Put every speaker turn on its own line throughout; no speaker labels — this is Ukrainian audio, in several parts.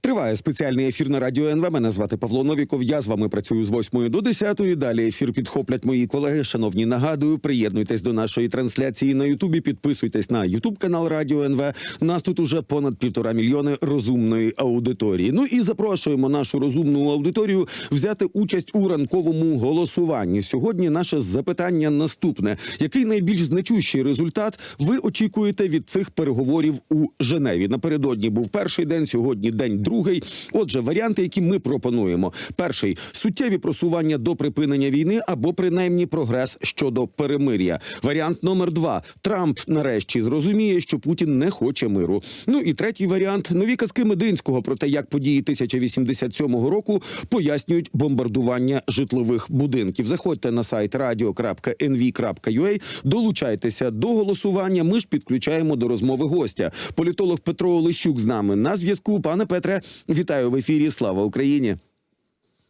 Триває спеціальний ефір на радіо НВ. Мене звати Павло Новіков. Я з вами працюю з 8 до 10. Далі ефір підхоплять мої колеги. Шановні, нагадую, приєднуйтесь до нашої трансляції на Ютубі. Підписуйтесь на Ютуб канал Радіо НВ. Нас тут уже понад півтора мільйони розумної аудиторії. Ну і запрошуємо нашу розумну аудиторію взяти участь у ранковому голосуванні. Сьогодні наше запитання наступне: який найбільш значущий результат ви очікуєте від цих переговорів у Женеві? Напередодні був перший день, сьогодні день другий. Отже, варіанти, які ми пропонуємо: перший суттєві просування до припинення війни або принаймні прогрес щодо перемир'я. Варіант номер два: Трамп нарешті зрозуміє, що Путін не хоче миру. Ну і третій варіант: нові казки Мединського про те, як події 1087 року пояснюють бомбардування житлових будинків. Заходьте на сайт radio.nv.ua, долучайтеся до голосування. Ми ж підключаємо до розмови гостя. Політолог Петро Олещук з нами на зв'язку. Пане Петре, вітаю в ефірі. Слава Україні.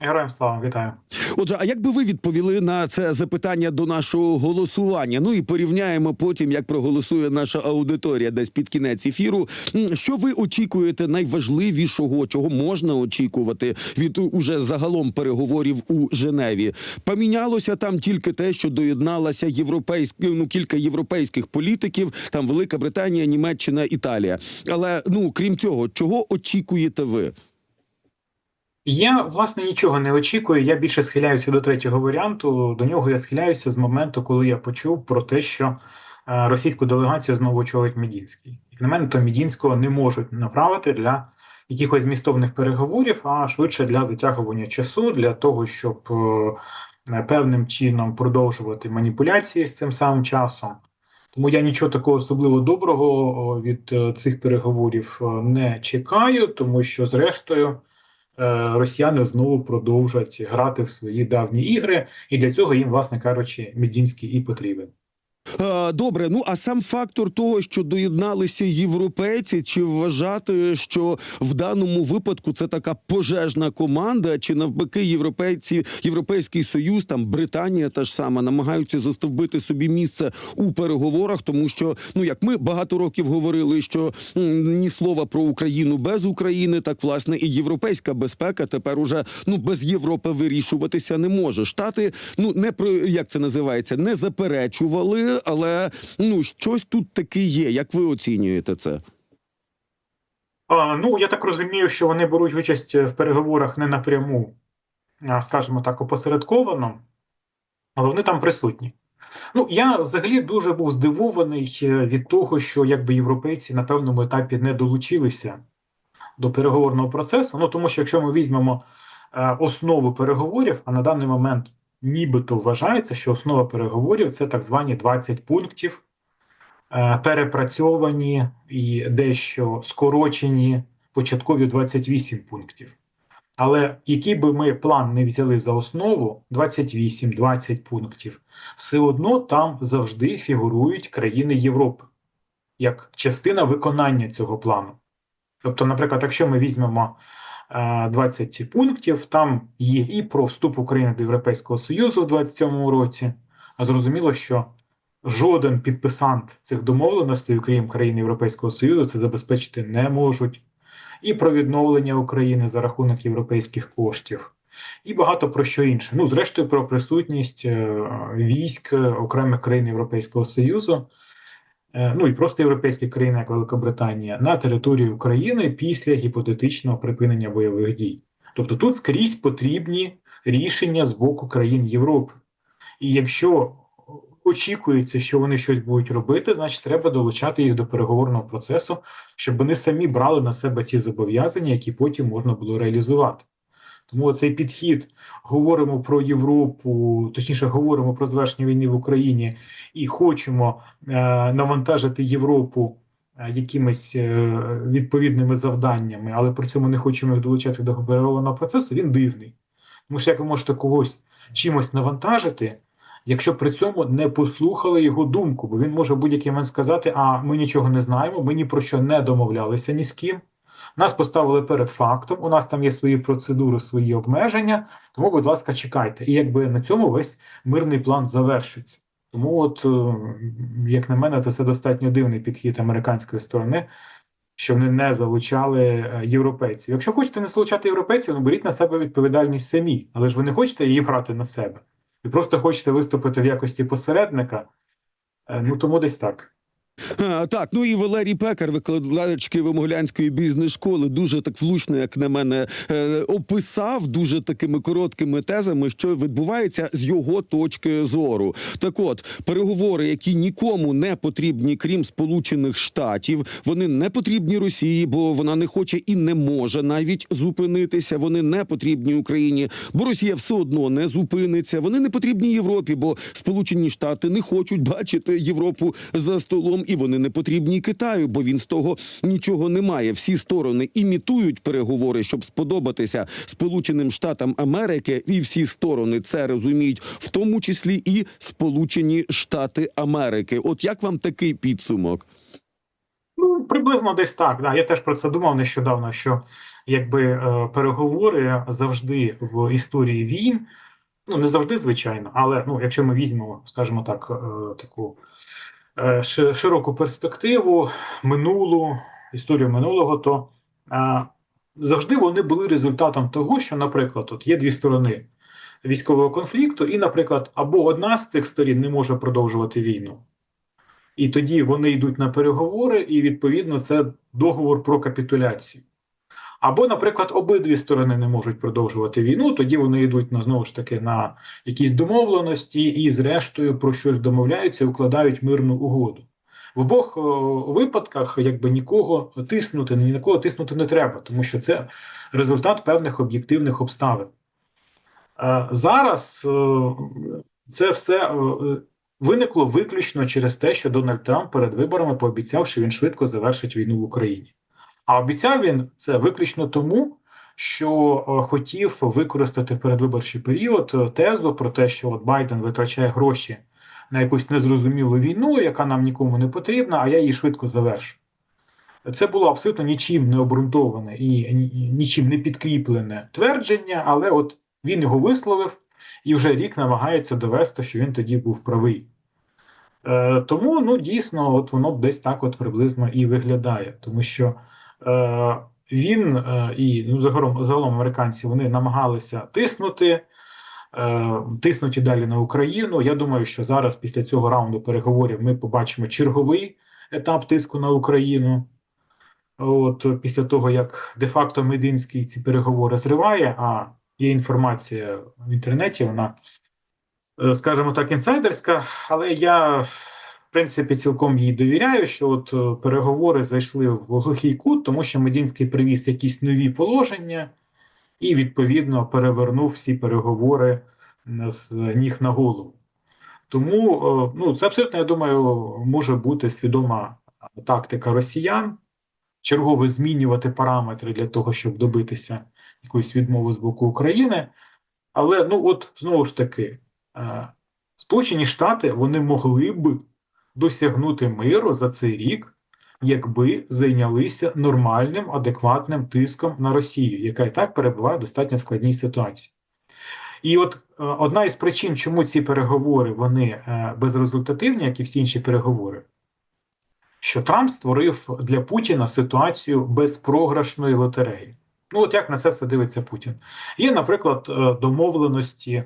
Героям слава, вітаю.
Отже, а як би ви відповіли на це запитання до нашого голосування? Ну і порівняємо потім, як проголосує наша аудиторія десь під кінець ефіру. Що ви очікуєте найважливішого, чого можна очікувати від уже загалом переговорів у Женеві? Помінялося там тільки те, що доєдналася європейська ну кілька європейських політиків, там Велика Британія, Німеччина, Італія. Але ну крім цього, чого очікуєте ви?
Я власне нічого не очікую. Я більше схиляюся до третього варіанту. До нього я схиляюся з моменту, коли я почув про те, що е, російську делегацію знову очолить Медінський. Як на мене, то Медінського не можуть направити для якихось змістовних переговорів, а швидше для затягування часу, для того, щоб е, певним чином продовжувати маніпуляції з цим самим часом. Тому я нічого такого особливо доброго від е, цих переговорів не чекаю, тому що, зрештою, росіяни знову продовжать грати в свої давні ігри, і для цього їм, власне кажучи, Мідінський і потрібен.
Добре, ну а сам фактор того, що доєдналися європейці, чи вважати, що в даному випадку це така пожежна команда, чи навпаки, європейці, європейський союз, там Британія та ж сама намагаються застовбити собі місце у переговорах, тому що ну як ми багато років говорили, що ні слова про Україну без України, так власне і європейська безпека тепер уже ну без Європи вирішуватися не може. Штати ну не про як це називається, не заперечували, але ну щось тут таки є. Як ви оцінюєте це?
А, ну, я так розумію, що вони беруть участь в переговорах не напряму, а, скажімо так, опосередковано, але вони там присутні. Ну, я взагалі дуже був здивований е, від того, що якби європейці на певному етапі не долучилися до переговорного процесу. Ну, тому що якщо ми візьмемо е, основу переговорів, а на даний момент нібито вважається, що основа переговорів це так звані 20 пунктів, е, перепрацьовані і дещо скорочені початкові 28 пунктів. Але який би ми план не взяли за основу 28-20 пунктів, все одно там завжди фігурують країни Європи як частина виконання цього плану. Тобто, наприклад, якщо ми візьмемо 20 пунктів, там є і про вступ України до Європейського Союзу у 27-му році, а зрозуміло, що жоден підписант цих домовленостей, окрім країн Європейського Союзу, це забезпечити не можуть. І про відновлення України за рахунок європейських коштів, і багато про що інше. Ну, зрештою, про присутність е, військ окремих країн Європейського Союзу, е, ну і просто європейські країни, як Великобританія, на території України після гіпотетичного припинення бойових дій. Тобто тут скрізь потрібні рішення з боку країн Європи. І якщо очікується, що вони щось будуть робити, значить треба долучати їх до переговорного процесу, щоб вони самі брали на себе ці зобов'язання, які потім можна було реалізувати. Тому цей підхід говоримо про Європу, точніше, говоримо про завершення війни в Україні і хочемо е, навантажити Європу е, якимись е, відповідними завданнями, але при цьому не хочемо їх долучати до переговорного процесу. Він дивний. Тому що як ви можете когось чимось навантажити, якщо при цьому не послухали його думку, бо він може будь-який момент сказати: а ми нічого не знаємо, ми ні про що не домовлялися ні з ким. Нас поставили перед фактом, у нас там є свої процедури, свої обмеження, тому, будь ласка, чекайте. І якби на цьому весь мирний план завершиться. Тому, от, е, як на мене, то це достатньо дивний підхід американської сторони, що вони не залучали е, європейців. Якщо хочете не залучати європейців, ну беріть на себе відповідальність самі, але ж ви не хочете її брати на себе. Ви просто хочете виступити в якості посередника. Е, Ну тому десь так.
А, так, ну і Валерій Пекар, викладач Києво-Могилянської бізнес-школи, дуже так влучно, як на мене, е, описав дуже такими короткими тезами, що відбувається з його точки зору. Так от, переговори, які нікому не потрібні, крім Сполучених Штатів, вони не потрібні Росії, бо вона не хоче і не може навіть зупинитися. Вони не потрібні Україні, бо Росія все одно не зупиниться. Вони не потрібні Європі, бо Сполучені Штати не хочуть бачити Європу за столом, і вони не потрібні Китаю, бо він з того нічого не має. Всі сторони імітують переговори, щоб сподобатися Сполученим Штатам Америки, і всі сторони це розуміють, в тому числі і Сполучені Штати Америки. От як вам такий підсумок?
Ну, приблизно десь так. Да. Я теж про це думав нещодавно, що якби е, переговори завжди в історії війн, ну не завжди, звичайно, але ну, якщо ми візьмемо, скажімо так, е, таку широку перспективу, минулу, історію минулого, то е, завжди вони були результатом того, що, наприклад, от є дві сторони військового конфлікту, і, наприклад, або одна з цих сторін не може продовжувати війну. І тоді вони йдуть на переговори, і відповідно це договор про капітуляцію. Або, наприклад, обидві сторони не можуть продовжувати війну, тоді вони йдуть на знову ж таки на якісь домовленості і, зрештою, про щось домовляються, укладають мирну угоду. В обох випадках якби нікого тиснути, ні на кого тиснути не треба, тому що це результат певних об'єктивних обставин. Е, Зараз е, це все е, виникло виключно через те, що Дональд Трамп перед виборами пообіцяв, що він швидко завершить війну в Україні. А обіцяв він це виключно тому, що е, хотів використати в передвиборчий період е, тезу про те, що от Байден витрачає гроші на якусь незрозумілу війну, яка нам нікому не потрібна, а я її швидко завершу. Це було абсолютно нічим не обґрунтоване і нічим не підкріплене твердження, але от він його висловив і вже рік намагається довести, що він тоді був правий. Е, тому ну, дійсно, от воно десь так от приблизно і виглядає, тому що він е, і ну, загалом, загалом американці вони намагалися тиснути, е, тиснуть і далі на Україну. Я думаю, що зараз, після цього раунду переговорів, ми побачимо черговий етап тиску на Україну. От після того, як де-факто Мединський ці переговори зриває, а є інформація в інтернеті, вона, е, скажімо так, інсайдерська, але я, принципі, цілком їй довіряю, що от е, переговори зайшли в глухий кут, тому що Мединський привіз якісь нові положення і, відповідно, перевернув всі переговори з ніг на голову. Тому е, ну, це абсолютно, я думаю, може бути свідома тактика росіян чергово змінювати параметри для того, щоб добитися якоїсь відмови з боку України. Але ну от знову ж таки, е, Сполучені Штати вони могли б досягнути миру за цей рік, якби зайнялися нормальним, адекватним тиском на Росію, яка і так перебуває в достатньо складній ситуації. І от е, одна із причин, чому ці переговори вони е, безрезультативні, як і всі інші переговори, що Трамп створив для Путіна ситуацію безпрограшної лотереї. Ну, от як на це все дивиться Путін. Є, наприклад, е, домовленості,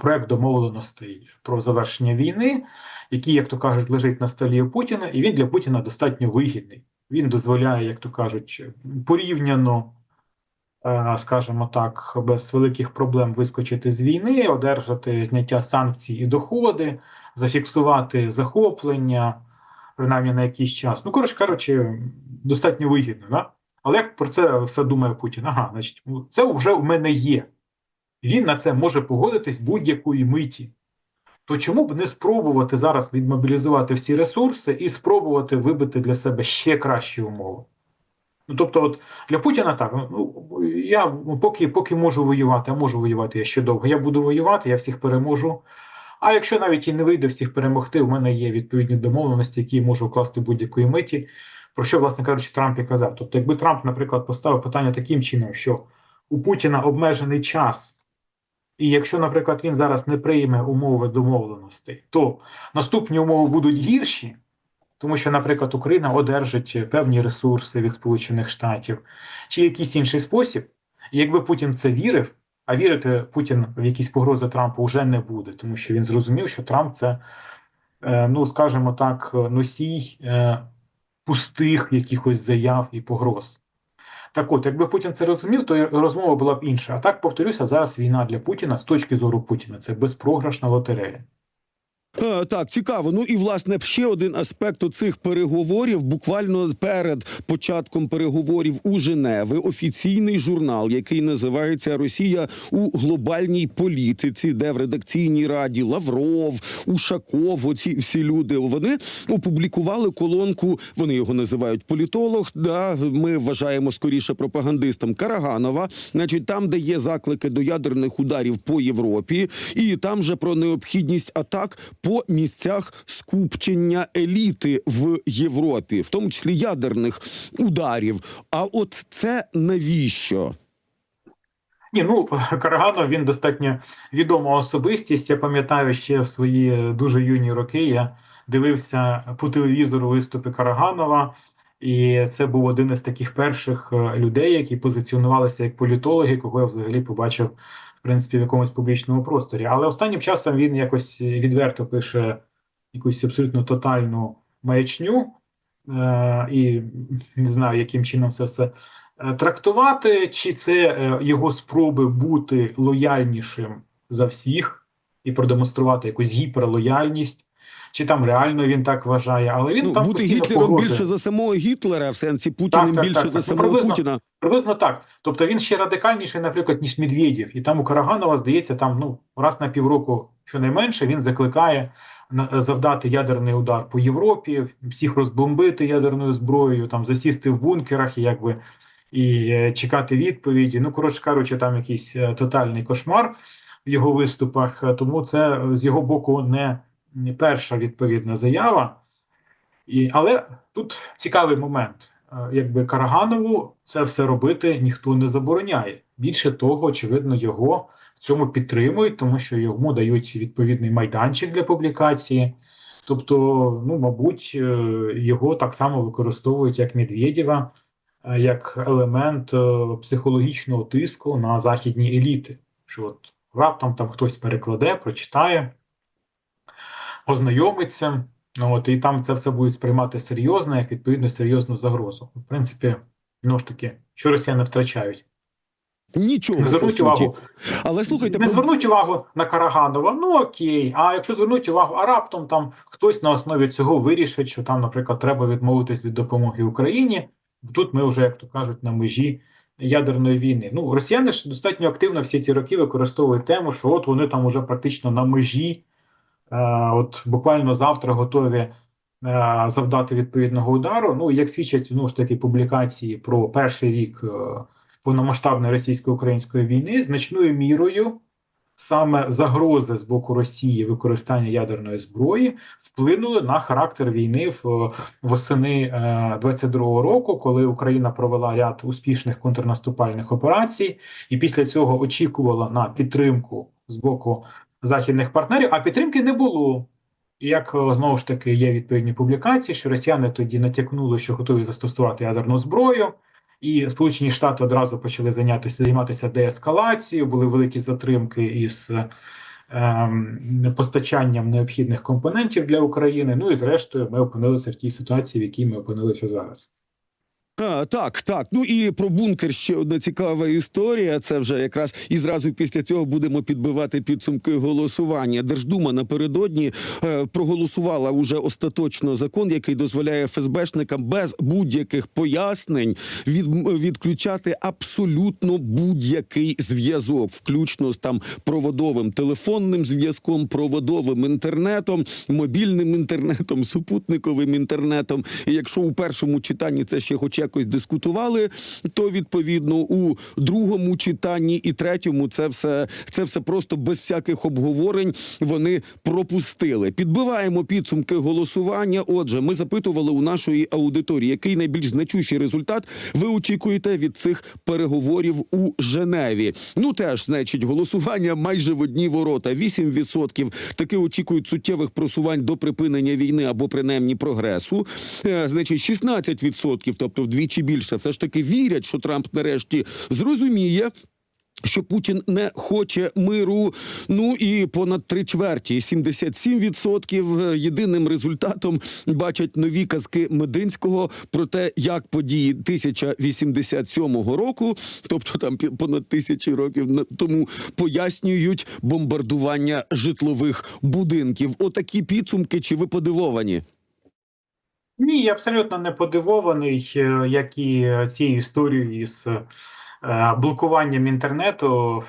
проект домовленостей про завершення війни, який, як то кажуть, лежить на столі у Путіна, і він для Путіна достатньо вигідний. Він дозволяє, як то кажуть, порівняно, е, скажімо так, без великих проблем вискочити з війни, одержати зняття санкцій і доходи, зафіксувати захоплення, принаймні на якийсь час. Ну, коротше кажучи, достатньо вигідно. Да? Але як про це все думає Путін? Ага, значить, це вже в мене є. Він на це може погодитись будь-якої миті. То чому б не спробувати зараз відмобілізувати всі ресурси і спробувати вибити для себе ще кращі умови? Ну, тобто, от для Путіна так, ну я поки, поки можу воювати, а можу воювати я ще довго. Я буду воювати, я всіх переможу. А якщо навіть і не вийде всіх перемогти, у мене є відповідні домовленості, які я можу укласти будь-якої миті. Про що, власне кажучи, Трамп і казав. Тобто, якби Трамп, наприклад, поставив питання таким чином, що у Путіна обмежений час І якщо, наприклад, він зараз не прийме умови домовленостей, то наступні умови будуть гірші, тому що, наприклад, Україна одержить певні ресурси від Сполучених Штатів чи якийсь інший спосіб. І якби Путін це вірив, а вірити Путін в якісь погрози Трампу вже не буде, тому що він зрозумів, що Трамп це, е, ну скажімо так, носій е, пустих якихось заяв і погроз. Так от, якби Путін це розумів, то розмова була б інша. А так, повторюся, зараз війна для Путіна з точки зору Путіна це безпрограшна лотерея.
Е, Так, цікаво. Ну і власне ще один аспект оцих переговорів. Буквально перед початком переговорів у Женеви офіційний журнал, який називається Росія у глобальній політиці, де в редакційній раді Лавров, Ушаков, оці всі люди. Вони опублікували колонку. Вони його називають політолог. Да, ми вважаємо скоріше пропагандистом Караганова. Значить, там, де є заклики до ядерних ударів по Європі, і там же про необхідність атак по місцях скупчення еліти в Європі, в тому числі ядерних ударів. А от це навіщо?
Ні, ну Караганов він достатньо відома особистість. Я пам'ятаю ще в свої дуже юні роки. Я дивився по телевізору виступи Караганова, і це був один із таких перших е, людей, які позиціонувалися як політологи, кого я взагалі побачив принципі в якомусь публічному просторі. Але останнім часом він якось відверто пише якусь абсолютно тотальну маячню. Е, і не знаю, яким чином це все е, трактувати, чи це е, його спроби бути лояльнішим за всіх і продемонструвати якусь гіперлояльність, чи там реально він так вважає, але він
Ну,
там
бути Гітлером
погрожує.
більше за самого Гітлера, в сенсі Путіним
Так, так,
більше
так,
за
так. Ну,
самого
приблизно.
Путіна.
Приблизно так. Тобто він ще радикальніший, наприклад, ніж Медведєв. І там у Караганова, здається, там ну раз на півроку щонайменше він закликає завдати ядерний удар по Європі, всіх розбомбити ядерною зброєю, там засісти в бункерах і якби і е, чекати відповіді. Ну, коротше кажучи, там якийсь е, тотальний кошмар в його виступах. Е, Тому це з його боку не перша відповідна заява. І, але тут цікавий момент. Е, Якби Караганову це все робити ніхто не забороняє. Більше того, очевидно, його в цьому підтримують, тому що йому дають відповідний майданчик для публікації. Тобто, ну, мабуть, е, його так само використовують як Медведєва, е, як елемент психологічного тиску на західні еліти. Що от раптом там хтось перекладе, прочитає, ознайомиться. Ну, от, і там це все буде сприймати серйозно, як відповідно серйозну загрозу. В принципі, знову ж таки, що росіяни втрачають?
Нічого
Не звернуть увагу.
Але слухайте,
не
про-
звернуть увагу на Караганова, ну окей. А якщо звернуть увагу, а раптом там хтось на основі цього вирішить, що там, наприклад, треба відмовитись від допомоги Україні. Тут ми вже, як то кажуть, на межі ядерної війни. Ну, росіяни ж достатньо активно всі ці роки використовують тему, що от вони там уже практично на межі, от буквально завтра готові е, завдати відповідного удару. Ну, як свідчать знову ж таки публікації про перший рік е, повномасштабної російсько-української війни, значною мірою саме загрози з боку Росії використання ядерної зброї вплинули на характер війни в восени е, 22-го року, коли Україна провела ряд успішних контрнаступальних операцій, і після цього очікувала на підтримку з боку західних партнерів, а підтримки не було. Як е, знову ж таки є відповідні публікації, що росіяни тоді натякнули, що готові застосувати ядерну зброю. І Сполучені Штати одразу почали зайнятися займатися деескалацією, були великі затримки із ем, постачанням необхідних компонентів для України. Ну і зрештою, ми опинилися в тій ситуації, в якій ми опинилися зараз.
А, так, так. Ну і про бункер ще одна цікава історія. Це вже якраз і зразу після цього будемо підбивати підсумки голосування. Держдума напередодні е, проголосувала уже остаточно закон, який дозволяє ФСБшникам без будь-яких пояснень від, відключати абсолютно будь-який зв'язок, включно з там проводовим телефонним зв'язком, проводовим інтернетом, мобільним інтернетом, супутниковим інтернетом. І якщо у першому читанні це ще хоч якось дискутували, то відповідно у другому читанні і третьому це все це все просто без всяких обговорень вони пропустили. Підбиваємо підсумки голосування. Отже, ми запитували у нашої аудиторії, який найбільш значущий результат ви очікуєте від цих переговорів у Женеві. Ну теж значить голосування майже в одні ворота. 8% таки очікують суттєвих просувань до припинення війни або принаймні прогресу. Е, значить, 16%, тобто вдвічі більше, все ж таки вірять, що Трамп нарешті зрозуміє. Що Путін не хоче миру, ну і понад три чверті, 77% єдиним результатом бачать нові казки Мединського про те, як події 1087 року, тобто там понад тисячі років тому пояснюють бомбардування житлових будинків. Отакі підсумки. Чи ви подивовані?
Ні, я абсолютно не подивований, е, як і е, цією історією з е, блокуванням інтернету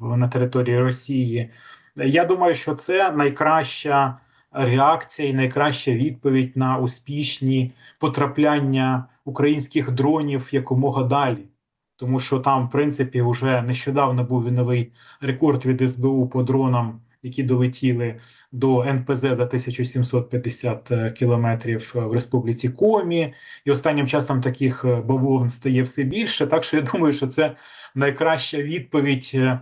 на території Росії. Я думаю, що це найкраща реакція і найкраща відповідь на успішні потрапляння українських дронів якомога далі. Тому що там, в принципі, вже нещодавно був новий рекорд від СБУ по дронам, які долетіли до НПЗ за 1750 е, кілометрів в Республіці Комі, і останнім часом таких е, бавовн стає все більше. Так що я думаю, що це найкраща відповідь е, е,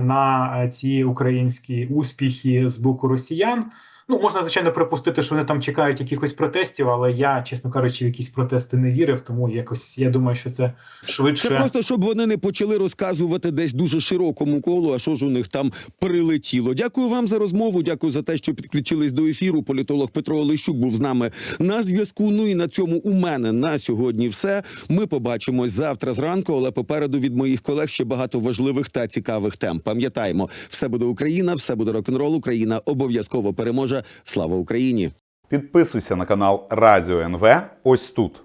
на е, ці українські успіхи з боку росіян. Ну, можна, звичайно, припустити, що вони там чекають якихось протестів, але я, чесно кажучи, в якісь протести не вірив, тому якось я думаю, що це швидше.
Це просто щоб вони не почали розказувати десь дуже широкому колу, а що ж у них там прилетіло. Дякую вам за розмову. Дякую за те, що підключились до ефіру. Політолог Петро Олещук був з нами на зв'язку. Ну і на цьому у мене на сьогодні все. Ми побачимось завтра зранку, але попереду від моїх колег ще багато важливих та цікавих тем. Пам'ятаємо, все буде Україна, все буде рок-н-рол. Україна обов'язково переможе. Слава Україні!
Підписуйся на канал Радіо НВ ось тут.